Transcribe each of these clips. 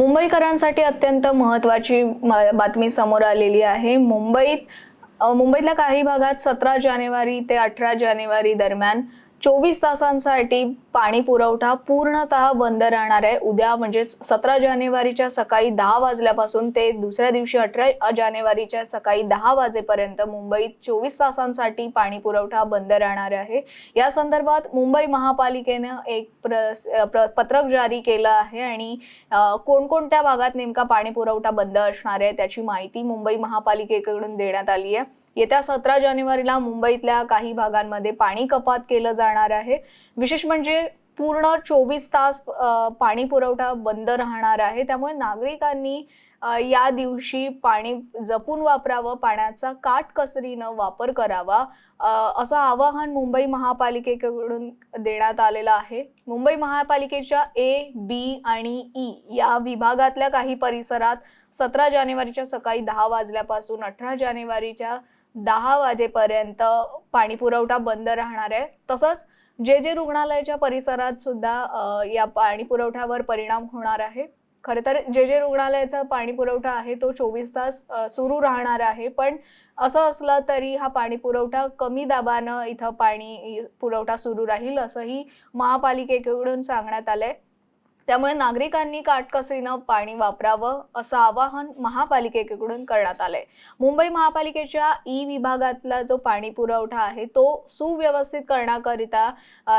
मुंबईकरांसाठी अत्यंत महत्वाची म- बातमी समोर आलेली आहे. मुंबईत मुंबईतल्या काही भागात सतरा जानेवारी ते अठरा जानेवारी दरम्यान चोवीस तासांसाठी पाणी पुरवठा पूर्णतः बंद राहणार आहे. उद्या म्हणजेच सतरा जानेवारीच्या सकाळी दहा वाजल्यापासून ते दुसऱ्या दिवशी अठरा जानेवारीच्या सकाळी दहा वाजेपर्यंत मुंबईत चोवीस तासांसाठी पाणी पुरवठा बंद राहणार आहे. या संदर्भात मुंबई महापालिकेनं एक प्र- प्र- पत्रक जारी केलं आहे आणि कोणकोणत्या भागात नेमका पाणी पुरवठा बंद असणार आहे त्याची माहिती मुंबई महापालिकेकडून देण्यात आली आहे. येत्या सतरा जानेवारीला मुंबईतल्या काही भागांमध्ये पाणी कपात केलं जाणार आहे. विशेष म्हणजे पूर्ण चोवीस तास पाणी पुरवठा बंद राहणार आहे. त्यामुळे नागरिकांनी या दिवशी पाणी जपून वापरावं पाण्याचा काटकसरीनं वापर करावा असं आवाहन मुंबई महापालिकेकडून देण्यात आलेलं आहे. मुंबई महापालिकेच्या ए बी आणि ई या विभागातल्या काही परिसरात सतरा जानेवारीच्या सकाळी दहा वाजल्यापासून अठरा जानेवारीच्या दहा वाजेपर्यंत पाणी पुरवठा बंद राहणार आहे. तसंच जे जे रुग्णालयाच्या परिसरात सुद्धा या पाणी पुरवठ्यावर परिणाम होणार आहे. खरं तर जे जे रुग्णालयाचा पाणी पुरवठा आहे तो चोवीस तास सुरू राहणार आहे. पण असं असलं तरी हा पाणी पुरवठा कमी दाबानं इथं पाणी पुरवठा सुरू राहील असंही महापालिकेकडून सांगण्यात आलंय. त्यामुळे नागरिकांनी काटकसरीनं पाणी वापरावं असं आवाहन महापालिकेकडून करण्यात आलंय. मुंबई महापालिकेच्या ई विभागातला जो पाणी पुरवठा आहे तो सुव्यवस्थित करण्याकरिता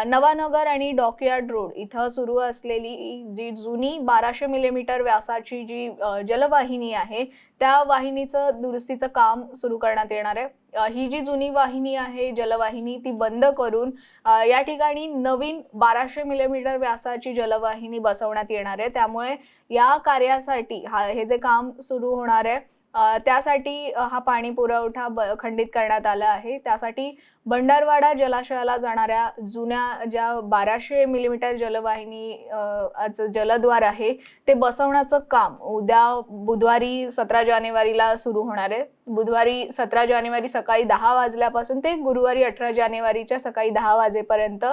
नवानगर आणि डॉकयार्ड रोड इथं सुरू असलेली जी जुनी बाराशे मिलीमीटर व्यासाची जी जलवाहिनी आहे त्या वाहिनीचं दुरुस्तीचं काम सुरू करण्यात येणार आहे. ही जी जुनी वाहिनी आहे जलवाहिनी ती बंद करून या ठिकाणी नवीन बाराशे मिलीमीटर व्यासाची जलवाहिनी बसवण्यात येणार आहे. त्यामुळे या कार्यासाठी हा हे जे काम सुरू होणार आहे त्यासाठी हा पाणी पुरवठा ब खंडित करण्यात आला आहे. त्यासाठी भंडारवाडा जलाशयाला जाणाऱ्या जुन्या ज्या बाराशे मिलीमीटर जलवाहिनी चं जलद्वार आहे ते बसवण्याचं काम उद्या बुधवारी सतरा जानेवारीला सुरू होणार आहे. बुधवारी सतरा जानेवारी सकाळी दहा वाजल्यापासून ते गुरुवारी अठरा जानेवारीच्या सकाळी दहा वाजेपर्यंत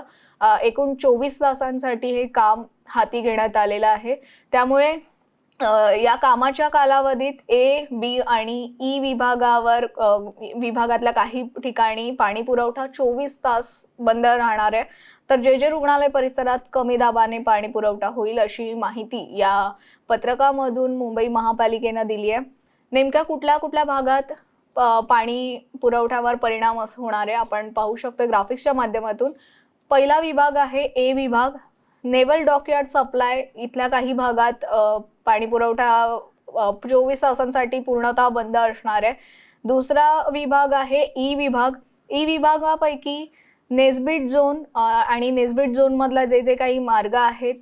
एकूण चोवीस तासांसाठी हे काम हाती घेण्यात आलेलं आहे. त्यामुळे या कामाच्या कालावधीत ए बी आणि ई विभागावर विभागातल्या काही ठिकाणी पाणी पुरवठा चोवीस तास बंद राहणार आहे. तर जे जे रुग्णालय परिसरात कमी दाबाने पाणी पुरवठा होईल अशी माहिती या पत्रकामधून मुंबई महापालिकेनं दिली आहे. नेमक्या कुठल्या कुठल्या भागात प- पाणी पुरवठ्यावर परिणाम असं होणार आहे? आपण पाहू शकतो ग्राफिक्सच्या माध्यमातून. पहिला विभाग आहे ए विभाग. नेव्हल डॉकयार्ड सप्लाय इथल्या काही भागात पाणी पुरवठा चोवीस तासांसाठी पूर्णतः बंद असणार आहे. दुसरा विभाग आहे ई विभाग. ई विभागापैकी नेसबीट झोन आणि नेसबीट झोन मधला जे जे काही मार्ग आहेत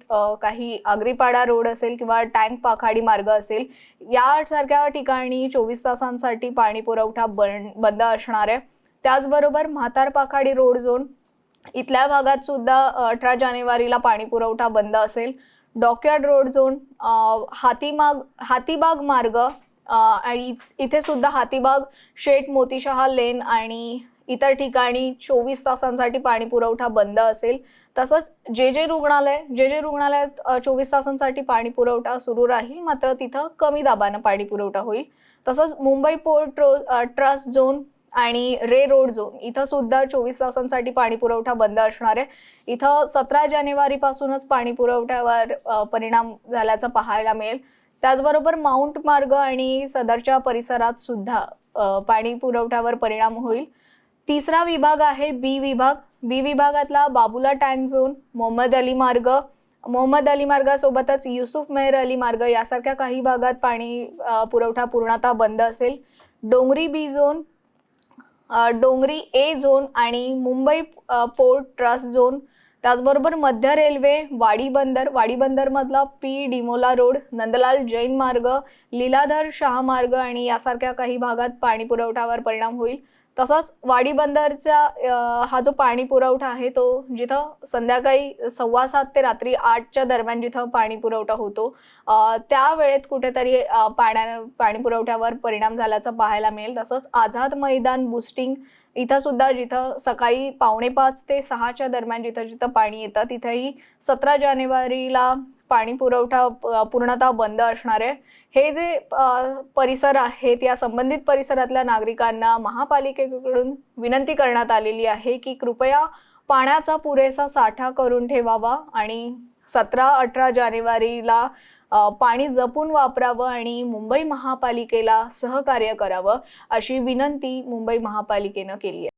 काही आग्रीपाडा रोड असेल किंवा टँक पाखाडी मार्ग असेल यासारख्या ठिकाणी चोवीस तासांसाठी पाणी पुरवठा बन बंद असणार आहे. त्याचबरोबर म्हातार पाखाडी रोड झोन इथल्या भागात सुद्धा अठरा जानेवारीला पाणी पुरवठा बंद असेल. डॉकयार्ड रोड झोन हातीमाग हातीबाग मार्ग आणि इथे सुद्धा हातीबाग शेठ मोतीशहा लेन आणि इतर ठिकाणी चोवीस तासांसाठी पाणी पुरवठा बंद असेल. तसंच जे जे रुग्णालय जे जे रुग्णालयात चोवीस तासांसाठी पाणी पुरवठा सुरू राहील मात्र तिथं कमी दाबानं पाणी पुरवठा होईल. तसंच मुंबई पोर्ट रो ट्रस्ट झोन आणि रे रोड झोन. इथं सुद्धा चोवीस तासांसाठी पाणी पुरवठा बंद असणार आहे. इथं सतरा जानेवारी पासूनच पाणी पुरवठ्यावर परिणाम झाल्याचं पाहायला मिळेल. त्याचबरोबर माउंट मार्ग आणि सदरच्या परिसरात सुद्धा पाणी पुरवठ्यावर परिणाम होईल. तिसरा विभाग आहे बी विभाग. बी विभागातला बाबुला टँक झोन मोहम्मद अली मार्ग. मोहम्मद अली मार्गासोबतच युसुफ मेहर अली मार्ग यासारख्या काही भागात पाणी पुरवठा पूर्णतः बंद असेल. डोंगरी बी झोन डोंगरी ए झोन आणि मुंबई पोर्ट ट्रस्ट झोन त्याचबरोबर मध्य रेल्वे वाडी बंदर. वाडी बंदरमधला पी डिमोला रोड नंदलाल जैन मार्ग लीलाधर शाह मार्ग आणि यासारख्या काही भागात पाणी पुरवठ्यावर परिणाम होईल. तसंच वाडी बंदरचा हा जो पाणी पुरवठा आहे तो जिथं संध्याकाळी सव्वा सात ते रात्री आठच्या दरम्यान जिथं पाणी पुरवठा होतो त्या वेळेत कुठेतरी पाण्या पाणी पुरवठ्यावर परिणाम झाल्याचं पाहायला मिळेल. तसंच आझाद मैदान बुस्टिंग इथं सुद्धा जिथं सकाळी पावणे पाच ते सहाच्या दरम्यान जिथं जिथं पाणी येतं तिथेही सतरा जानेवारीला पाणी पुरवठा पूर्णतः बंद असणार आहे हे जे परिसर आहेत या संबंधित परिसरातल्या नागरिकांना महापालिकेकडून विनंती करण्यात आलेली आहे की कृपया पाण्याचा पुरेसा साठा करून ठेवावा आणि सतरा अठरा जानेवारीला पाणी जपून वापरावं आणि मुंबई महापालिकेला सहकार्य करावं अशी विनंती मुंबई महापालिकेनं केली आहे.